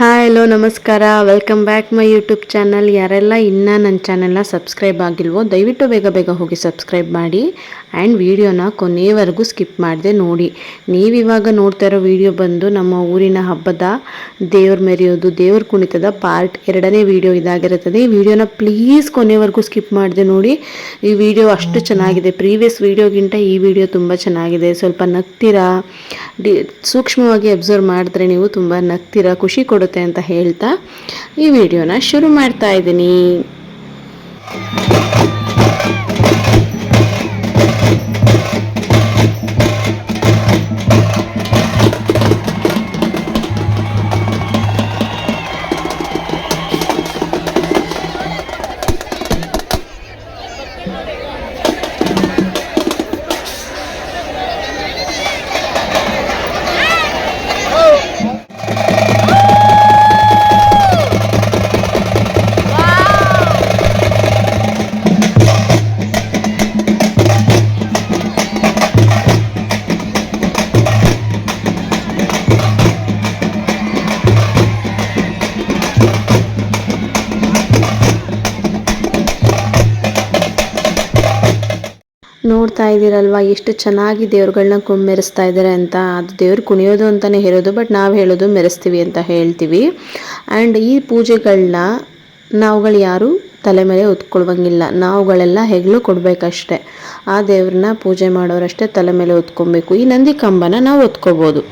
Hi hello ನಮಸ್ಕಾರ. Welcome back my YouTube channel ಯಾರೆಲ್ಲ ಇನ್ನೂ ನನ್ನ ಚಾನಲ್ನ ಸಬ್ಸ್ಕ್ರೈಬ್ ಆಗಿಲ್ವೋ, ದಯವಿಟ್ಟು ಬೇಗ ಬೇಗ ಹೋಗಿ ಸಬ್ಸ್ಕ್ರೈಬ್ ಮಾಡಿ ಆ್ಯಂಡ್ ವಿಡಿಯೋನ ಕೊನೆಯವರೆಗೂ ಸ್ಕಿಪ್ ಮಾಡದೆ ನೋಡಿ. ನೀವಿವಾಗ ನೋಡ್ತಾ ಇರೋ ವಿಡಿಯೋ ಬಂದು ನಮ್ಮ ಊರಿನ ಹಬ್ಬದ ದೇವ್ರ ಮೆರೆಯೋದು, ದೇವ್ರ ಕುಣಿತದ ಪಾರ್ಟ್ ಎರಡನೇ ವಿಡಿಯೋ ಇದಾಗಿರುತ್ತದೆ. ಈ ವಿಡಿಯೋನ ಪ್ಲೀಸ್ ಕೊನೆಯವರೆಗೂ ಸ್ಕಿಪ್ ಮಾಡದೆ ನೋಡಿ. ಈ ವಿಡಿಯೋ ಅಷ್ಟು ಚೆನ್ನಾಗಿದೆ. ಪ್ರೀವಿಯಸ್ ವಿಡಿಯೋಗಿಂತ ಈ ವಿಡಿಯೋ ತುಂಬ ಚೆನ್ನಾಗಿದೆ. ಸ್ವಲ್ಪ ನಗ್ತೀರಾ? ಸೂಕ್ಷ್ಮವಾಗಿ ಅಬ್ಸರ್ವ್ ಮಾಡಿದ್ರೆ ನೀವು ತುಂಬ ನಗ್ತೀರಾ? ಖುಷಿ ಕೊಡುತ್ತೆ ಅಂತ ಹೇಳ್ತಾ ಈ ವಿಡಿಯೋನ ಶುರು ಮಾಡ್ತಾ ಇದ್ದೀನಿ. ನೋಡ್ತಾ ಇದ್ದೀರಲ್ವಾ? ಎಷ್ಟು ಚೆನ್ನಾಗಿ ದೇವ್ರುಗಳನ್ನ ಕು ಮೆರೆಸ್ತಾ ಇದ್ದಾರೆ ಅಂತ. ಅದು ದೇವ್ರು ಕುಣಿಯೋದು ಅಂತಲೇ ಹೇಳೋದು, ಬಟ್ ನಾವು ಹೇಳೋದು ಮೆರೆಸ್ತೀವಿ ಅಂತ ಹೇಳ್ತೀವಿ. ಆ್ಯಂಡ್ ಈ ಪೂಜೆಗಳನ್ನ ನಾವುಗಳು ಯಾರು ತಲೆ ಮೇಲೆ ಹೊತ್ಕೊಳ್ವಂಗಿಲ್ಲ. ನಾವುಗಳೆಲ್ಲ ಹೆಗ್ಲು ಕೊಡಬೇಕಷ್ಟೆ. ಆ ದೇವ್ರನ್ನ ಪೂಜೆ ಮಾಡೋರಷ್ಟೇ ತಲೆ ಮೇಲೆ ಹೊತ್ಕೊಬೇಕು. ಈ ನಂದಿ ಕಂಬನ ನಾವು ಹೊತ್ಕೋಬೋದು.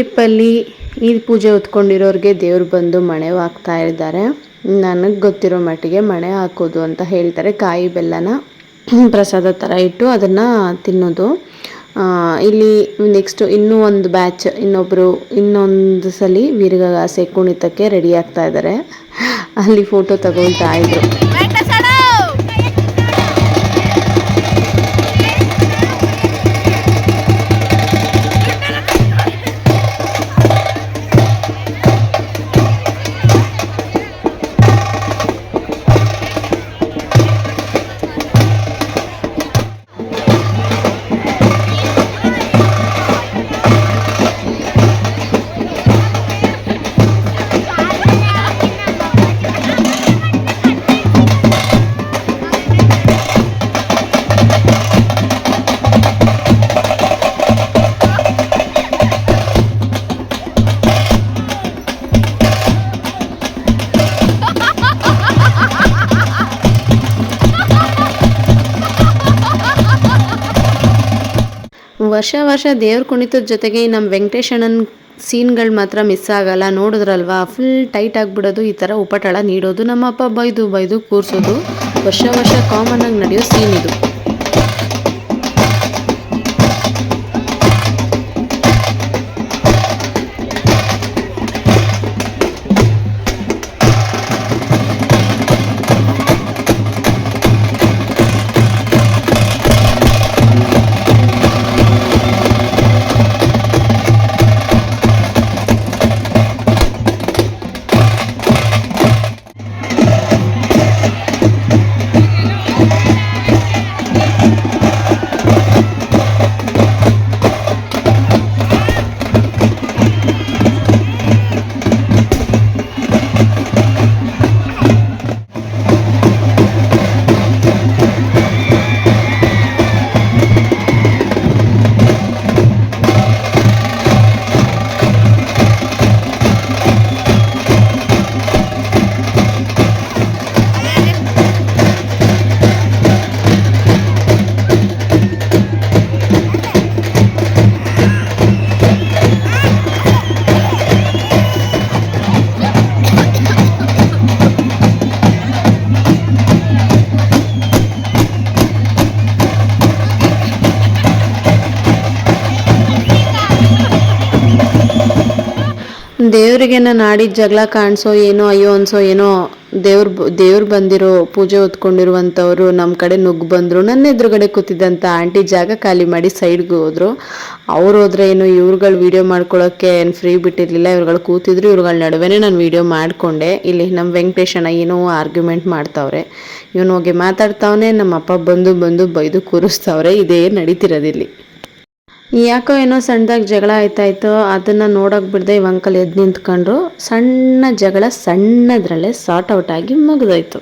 ಕ್ಲಿಪ್ಪಲ್ಲಿ ಈ ಪೂಜೆ ಹೊತ್ಕೊಂಡಿರೋರಿಗೆ ದೇವ್ರು ಬಂದು ಮಣೆ ಹಾಕ್ತಾ ಇದ್ದಾರೆ. ನನಗೆ ಗೊತ್ತಿರೋ ಮಟ್ಟಿಗೆ ಮಣೆ ಹಾಕೋದು ಅಂತ ಹೇಳ್ತಾರೆ. ಕಾಯಿ ಬೆಲ್ಲನ ಪ್ರಸಾದ ಥರ ಇಟ್ಟು ಅದನ್ನು ತಿನ್ನೋದು. ಇಲ್ಲಿ ನೆಕ್ಸ್ಟ್ ಇನ್ನೂ ಒಂದು ಬ್ಯಾಚ್ ಇನ್ನೊಬ್ಬರು ಇನ್ನೊಂದು ಸಲ ವೀರಗಾಸೆ ಕುಣಿತಕ್ಕೆ ರೆಡಿ ಆಗ್ತಾ ಇದ್ದಾರೆ. ಅಲ್ಲಿ ಫೋಟೋ ತಗೊಳ್ತಾ ಇದ್ರು. ವರ್ಷ ವರ್ಷ ದೇವ್ರ ಕುಣಿತದ ಜೊತೆಗೆ ನಮ್ಮ ವೆಂಕಟೇಶಣ್ಣನ ಸೀನ್ಗಳು ಮಾತ್ರ ಮಿಸ್ ಆಗಲ್ಲ. ನೋಡಿದ್ರಲ್ವಾ? ಫುಲ್ ಟೈಟ್ ಆಗಿಬಿಡೋದು ಈ ಥರ ಉಪಟಳ ನೀಡೋದು. ನಮ್ಮಪ್ಪ ಬೈದು ಬೈದು ಕೂರಿಸೋದು. ವರ್ಷ ವರ್ಷ ಕಾಮನ್ ಆಗಿ ನಡೆಯೋ ಸೀನ್ ಇದು. ದೇವರಿಗೆ ನಾನು ಆಡಿದ ಜಗಳ ಕಾಣಿಸೋ ಏನೋ ಅಯ್ಯೋ ಅನ್ಸೋ ಏನೋ ದೇವ್ರ ದೇವ್ರು ಬಂದಿರೋ ಪೂಜೆ ಹೊತ್ಕೊಂಡಿರುವಂಥವ್ರು ನಮ್ಮ ಕಡೆ ನುಗ್ಗು ಬಂದರು, ನನ್ನ ಎದುರುಗಡೆ ಕೂತಿದ್ದಂಥ ಆಂಟಿ ಜಾಗ ಖಾಲಿ ಮಾಡಿ ಸೈಡ್ಗೆ ಹೋದರು. ಅವ್ರು ಹೋದ್ರೆ ಏನು, ಇವ್ರುಗಳು ವೀಡಿಯೋ ಮಾಡ್ಕೊಳ್ಳೋಕ್ಕೆ ಏನು ಫ್ರೀ ಬಿಟ್ಟಿರಲಿಲ್ಲ, ಇವ್ರುಗಳು ಕೂತಿದ್ರು, ಇವ್ರುಗಳ ನಡುವೆ ನಾನು ವೀಡಿಯೋ ಮಾಡಿಕೊಂಡೆ. ಇಲ್ಲಿ ನಮ್ಮ ವೆಂಕಟೇಶಣ್ಣ ಏನೋ ಆರ್ಗ್ಯುಮೆಂಟ್ ಮಾಡ್ತಾವ್ರೆ. ಇವನು ಹೋಗಿ ಮಾತಾಡ್ತಾವನೆ ನಮ್ಮ ಅಪ್ಪ ಬಂದು ಬಂದು ಬೈದು ಕೂರಿಸ್ತಾವ್ರೆ, ಇದೇ ನಡೀತಿರೋದಿಲ್ಲಿ ಯಾಕೋ ಏನೋ ಸಣ್ಣದಾಗಿ ಜಗಳ ಆಯ್ತಾಯ್ತು, ಅದನ್ನು ನೋಡೋಕೆ ಬಿಡದೆ ಇವ್ ಅಂಕಲ್ ಎದ್ದು ನಿಂತ್ಕೊಂಡ್ರು. ಸಣ್ಣ ಜಗಳ ಸಣ್ಣದ್ರಲ್ಲೇ ಸಾರ್ಟ್ ಔಟ್ ಆಗಿ ಮುಗಿದೋಯ್ತು.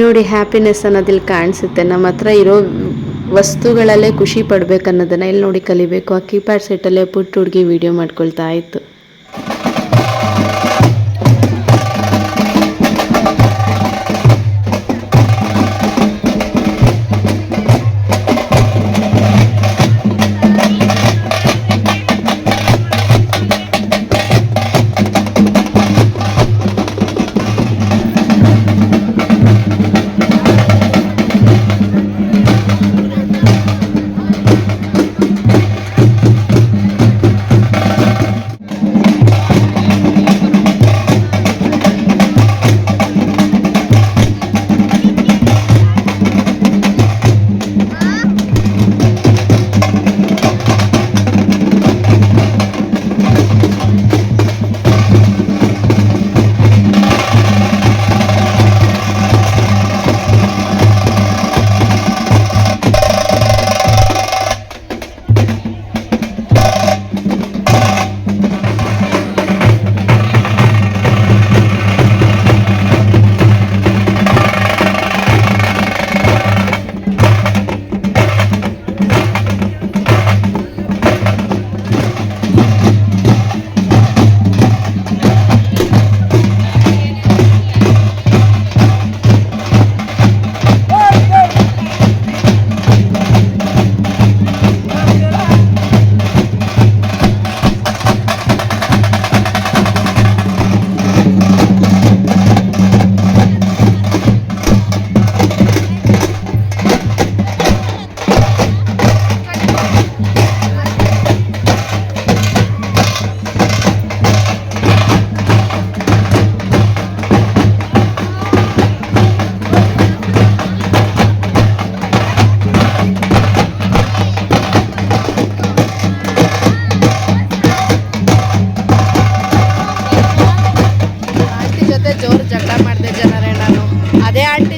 ನೋಡಿ ಹ್ಯಾಪಿನೆಸ್ ಅನ್ನೋದಿಲ್ಲಿ ಕಾಣಿಸುತ್ತೆ. ನಮ್ಮ ಹತ್ರ ಇರೋ ವಸ್ತುಗಳಲ್ಲೇ ಖುಷಿ ಪಡ್ಬೇಕನ್ನೋದನ್ನ ಇಲ್ಲಿ ನೋಡಿ ಕಲಿಬೇಕು. ಆ ಕೀಪ್ಯಾಡ್ ಸೆಟ್ಟಲ್ಲೇ ಪುಟ್ಟ ಹುಡುಗಿ ವಿಡಿಯೋ ಮಾಡ್ಕೊಳ್ತಾ ಇತ್ತು.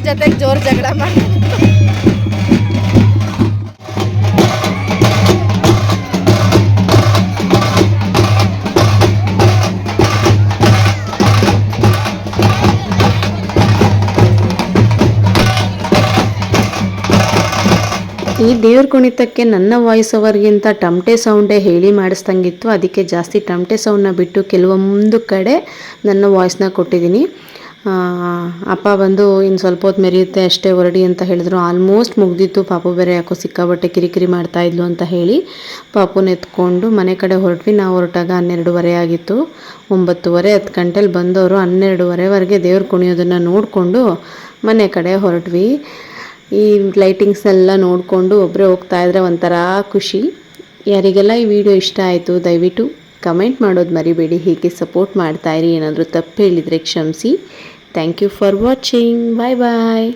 ಜೊತೆಗೆ ಜೋರು ಜಗಳ ಮಾಡಿ ಈ ದೇವ್ರ ಕುಣಿತಕ್ಕೆ ನನ್ನ ವಾಯ್ಸ್ ಓವರ್ಗಿಂತ ಟಮಟೆ ಸೌಂಡೇ ಹೇಳಿ ಮಾಡಿಸ್ದಂಗಿತ್ತು. ಅದಕ್ಕೆ ಜಾಸ್ತಿ ಟಮಟೆ ಸೌಂಡನ್ನ ಬಿಟ್ಟು ಕೆಲವೊಂದು ಕಡೆ ನನ್ನ ವಾಯ್ಸ್ನ ಕೊಟ್ಟಿದ್ದೀನಿ. ಅಪ್ಪ ಬಂದು ಇನ್ನು ಸ್ವಲ್ಪ ಹೊತ್ತು ಮೆರೆಯುತ್ತೆ ಅಷ್ಟೇ ಹೊರಡಿ ಅಂತ ಹೇಳಿದ್ರು. ಆಲ್ಮೋಸ್ಟ್ ಮುಗ್ದಿತ್ತು. ಪಾಪು ಬೇರೆ ಯಾಕೋ ಸಿಕ್ಕಾಬಟ್ಟೆ ಕಿರಿಕಿರಿ ಮಾಡ್ತಾ ಇದ್ಲು ಅಂತ ಹೇಳಿ ಪಾಪುನ ಎತ್ಕೊಂಡು ಮನೆ ಕಡೆ ಹೊರಟ್ವಿ. ನಾವು ಹೊರಟಾಗ ಹನ್ನೆರಡುವರೆ ಆಗಿತ್ತು. ಒಂಬತ್ತುವರೆ, ಹತ್ತು ಗಂಟೆಲಿ ಬಂದವರು ಹನ್ನೆರಡುವರೆವರೆಗೆ ದೇವ್ರು ಕುಣಿಯೋದನ್ನು ನೋಡಿಕೊಂಡು ಮನೆ ಕಡೆ ಹೊರಟ್ವಿ. ಈ ಲೈಟಿಂಗ್ಸ್ ಎಲ್ಲ ನೋಡಿಕೊಂಡು ಒಬ್ಬರೇ ಹೋಗ್ತಾ ಇದ್ರೆ ಒಂಥರ ಖುಷಿ. ಯಾರಿಗೆಲ್ಲ ಈ ವಿಡಿಯೋ ಇಷ್ಟ ಆಯಿತು ದಯವಿಟ್ಟು ಕಮೆಂಟ್ ಮಾಡೋದು ಮರಿಬೇಡಿ, ಹೀಗೆ ಸಪೋರ್ಟ್ ಮಾಡ್ತಾಯಿರಿ ಏನಾದರೂ ತಪ್ಪು ಹೇಳಿದರೆ ಕ್ಷಮಿಸಿ. Thank you for watching bye bye